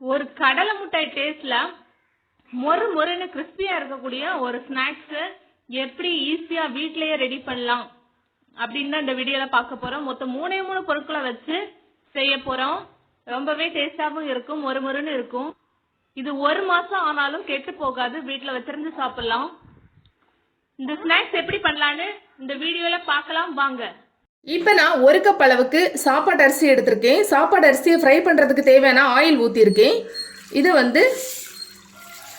ஒரு கடலை மிட்டாய் டேஸ்ட்ல மொறு மொறுன்னு கிறிஸ்பியா இருக்கக்கூடிய ஒரு ஸ்நாக்ஸ் எப்படி ஈஸியா வீட்லயே ரெடி பண்ணலாம் அப்படின்னு தான் இந்த வீடியோல பார்க்க போறோம். மொத்தம் மூணே மூணு பொருட்களை வச்சு செய்ய போறோம். ரொம்பவே டேஸ்டாவும் இருக்கும் மொறு மொறுன்னு இருக்கும். இது ஒரு மாசம் ஆனாலும் கெட்டு போகாது. வீட்டுல வச்சிருந்து சாப்பிடலாம். இந்த ஸ்நாக்ஸ் எப்படி பண்ணலான்னு இந்த வீடியோல பார்க்கலாம். வாங்க. இப்போ நான் ஒரு கப் அளவுக்கு சாப்பாடு அரிசி எடுத்திருக்கேன். சாப்பாடு அரிசியை ஃப்ரை பண்ணுறதுக்கு தேவையான ஆயில் ஊற்றிருக்கேன் இது வந்து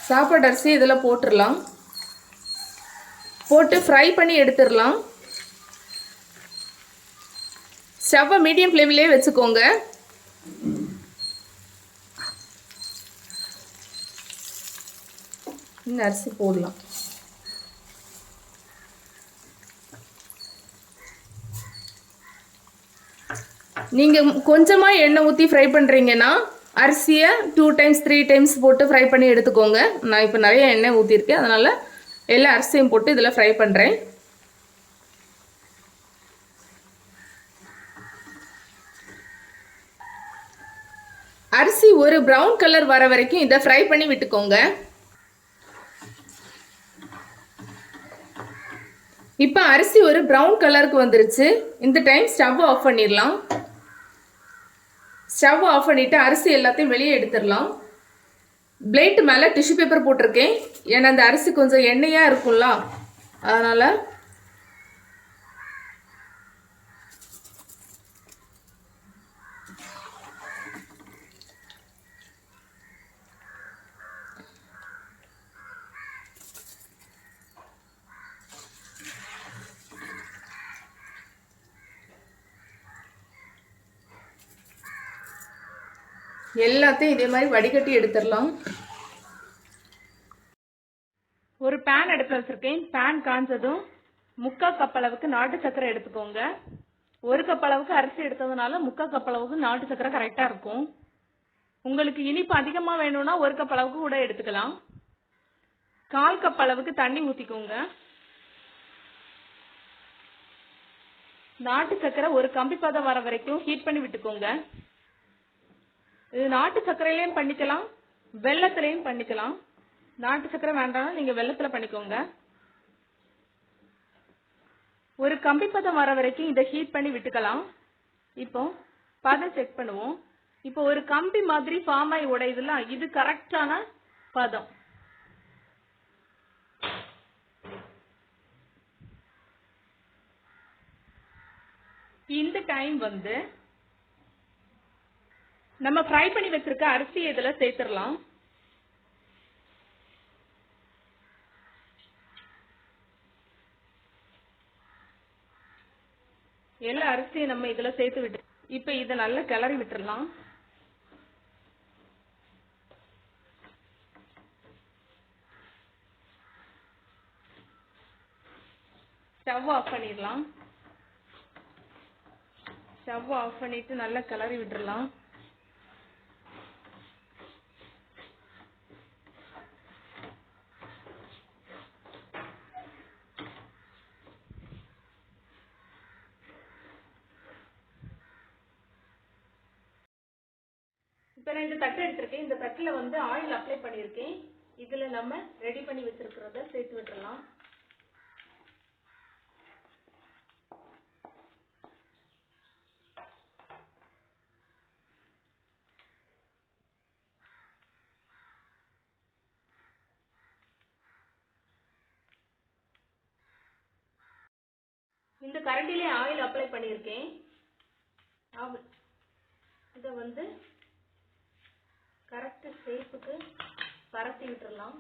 சாப்பாடு அரிசி இதில் போட்டுடலாம். போட்டு ஃப்ரை பண்ணி எடுத்துடலாம். ஸ்டவ்வை மீடியம் ஃப்ளேம்லேயே வச்சுக்கோங்க. இந்த அரிசி போடலாம். நீங்கள் கொஞ்சமாக எண்ணெய் ஊற்றி ஃப்ரை பண்ணுறீங்கன்னா அரிசியை டூ டைம்ஸ் த்ரீ டைம்ஸ் போட்டு ஃப்ரை பண்ணி எடுத்துக்கோங்க. நான் இப்போ நிறைய எண்ணெய் ஊற்றிருக்கேன் அதனால் எல்லா அரிசியும் போட்டு இதில் ஃப்ரை பண்ணுறேன் அரிசி ஒரு ப்ரௌன் கலர் வர வரைக்கும் இதை ஃப்ரை பண்ணி விட்டுக்கோங்க. இப்போ அரிசி ஒரு ப்ரௌன் கலருக்கு வந்துருச்சு. இந்த டைம் ஸ்டவ் ஆஃப் பண்ணிடலாம். ஸ்டவ் ஆஃப் பண்ணிவிட்டு அரிசி எல்லாத்தையும் வெளியே எடுத்துடலாம். பிளேட்டு மேலே டிஷ்யூ பேப்பர் போட்டிருக்கேன். ஏன்னா அந்த அரிசி கொஞ்சம் எண்ணெயாக இருக்கும்ல. அதனால் எல்லாத்தையும் இதே மாதிரி வடிகட்டி எடுத்துடலாம். ஒரு பேன் அடுப்பில் வச்சிருக்கேன். பேன் காஞ்சதும் முக்கால் கப் அளவுக்கு நாட்டு சக்கரை எடுத்துக்கோங்க. ஒரு கப் அளவுக்கு அரிசி எடுத்ததுனால முக்கால் கப் அளவுக்கு நாட்டு சக்கரை கரெக்டாக இருக்கும். உங்களுக்கு இனிப்பு அதிகமாக வேணும்னா ஒரு கப் அளவுக்கு கூட எடுத்துக்கலாம். கால் கப் அளவுக்கு தண்ணி ஊற்றிக்கோங்க நாட்டு சக்கரை ஒரு கம்பி பதம் வர வரைக்கும் ஹீட் பண்ணி விட்டுக்கோங்க. இது நாட்டு சர்க்கரையிலையும் பண்ணிக்கலாம் வெள்ளத்துலையும் பண்ணிக்கலாம். நாட்டு சர்க்கரை வேண்டாம்னா நீங்க வெள்ளத்துல பண்ணிக்கோங்க. ஒரு கம்பி பதம் வர வரைக்கும் இதை ஹீட் பண்ணி விட்டுக்கலாம். இப்போ பதம் செக் பண்ணுவோம். இப்போ ஒரு கம்பி மாதிரி ஃபார்ம் ஆகி உடையுதுல இது கரெக்டான பதம். இந்த டைம் வந்து நம்ம ஃப்ரை பண்ணி வச்சிருக்க அரிசி இதில் சேர்த்துடலாம். எல்லா அரிசியும் நம்ம இதில் சேர்த்து விட்டு இப்போ இதை நல்லா கிளறி விட்டுறலாம் ஸ்டவ் ஆஃப் பண்ணிடலாம். ஸ்டவ் ஆஃப் பண்ணிட்டு நல்லா கிளறி விட்டுறலாம் இப்போ நான் இந்த தட்டு எடுத்திருக்கேன். இந்த தட்டில் வந்து ஆயில் அப்ளை பண்ணியிருக்கேன். இதில் நம்ம ரெடி பண்ணி வச்சிருக்கிறத சேர்த்து விட்டுறலாம். இந்த கரண்டிலே ஆயில் அப்ளை பண்ணியிருக்கேன். இதை வந்து ஷேப்புக்கு பரத்தி விட்டுறலாம்.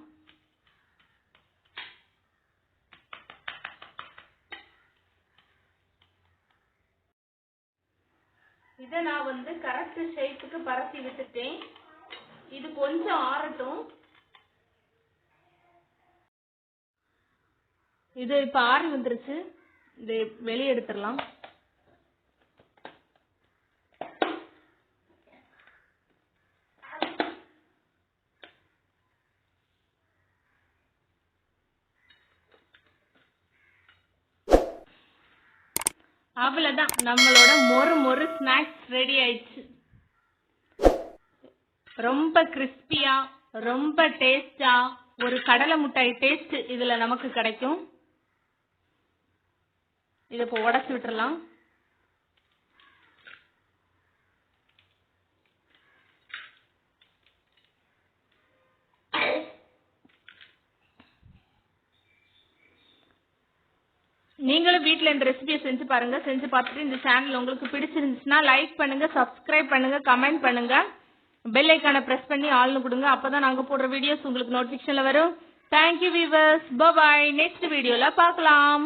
இதை நான் வந்து கரெக்ட் ஷேப்புக்கு பரத்தி விட்டுட்டேன். இது கொஞ்சம் ஆறட்டும். இது இப்ப ஆறி வந்துருச்சு. இதை வெளியே எடுத்துடலாம். அவ்வளோதான் நம்மளோட மொறு மொறு ஸ்நாக்ஸ் ரெடி ஆயிடுச்சு. ரொம்ப கிறிஸ்பியா ரொம்ப டேஸ்டா ஒரு கடலை மிட்டாய் டேஸ்ட் இதுல நமக்கு கிடைக்கும். இதை இப்போ உடச்சி விட்டுறலாம். நீங்களும் வீட்ல இந்த ரெசிபியை செஞ்சு பாருங்க. செஞ்சு பார்த்துட்டு இந்த சேனல் உங்களுக்கு பிடிச்சிருந்துச்சுன்னா லைக் பண்ணுங்க சப்ஸ்கிரைப் பண்ணுங்க கமெண்ட் பண்ணுங்க. பெல் ஐக்கானை பிரஸ் பண்ணி ஆள்னு கொடுங்க. அப்பதான் நாங்க போடுற வீடியோஸ் உங்களுக்கு நோட்டிபிகேஷன்ல வரும். தேங்க்யூ வீவர்ஸ் பபாய் நெக்ஸ்ட் வீடியோல பார்க்கலாம்.